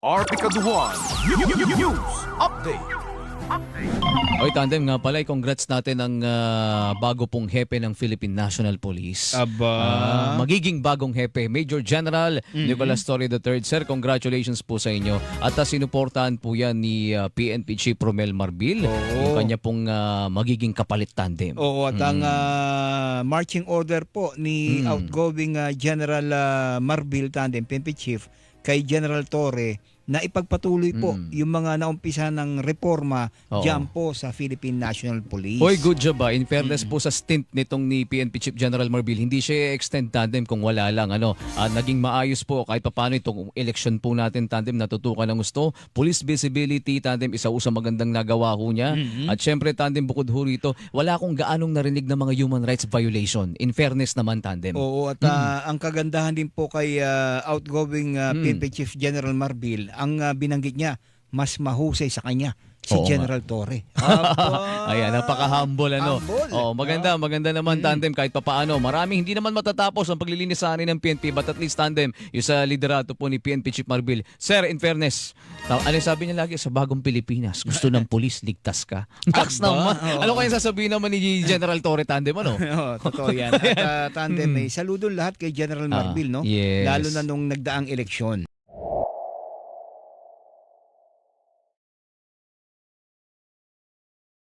RP Kaduan. News Update. Oy, tandem nga pala, congrats natin ang ah, bago pong hepe ng Philippine National Police. Aba. Ah, magiging bagong hepe, Major General Nicolas Torre III. Sir, congratulations po sa inyo. At uh, sinuportahan po yan ni ah, PNP Chief Romel Marbil, Oo. yung kanya pong ah, magiging kapalit tandem. Oo, at ang ah, marching order po ni Mm. outgoing ah, General ah, Marbil Tandem, PNP Chief, kay General Torre, na ipagpatuloy po Mm. yung mga naumpisa ng reforma Oo. dyan po sa Philippine National Police. Oy, good job ba? In fairness Mm. po sa stint nitong ni PNP Chief General Marbil, hindi siya extend tandem kung wala lang. Ano, Ah, naging maayos po kahit paano itong election po natin tandem natutukan ng gusto. Police visibility tandem isa usang magandang nagawa ho niya. Mm-hmm. At syempre tandem bukod ho rito, wala akong gaanong narinig ng mga human rights violation. In fairness naman tandem. Oo, at ah, ang kagandahan din po kay ah, outgoing ah, Mm. PNP Chief General Marbil, ang ah, binanggit niya, mas mahusay sa kanya si Oo. General Torre. Ayan, napaka-humble ano. Humble. Oh, maganda, maganda naman tandem kahit papaano. Maraming hindi naman matatapos ang paglilinis sa anin ng PNP but at least tandem yung sa liderato po ni PNP Chief Marbil. Sir, in fairness, ta- ano yung sabi niya lagi sa bagong Pilipinas, gusto ng pulis, ligtas ka. Tax Aba, naman. oo. Ano kaya sasabihin naman ni General Torre tandem ano? Oo, totoo yan. At ah, tandem, eh, saludo lahat kay General Marbil, no? Yes. Lalo na nung nagdaang eleksyon.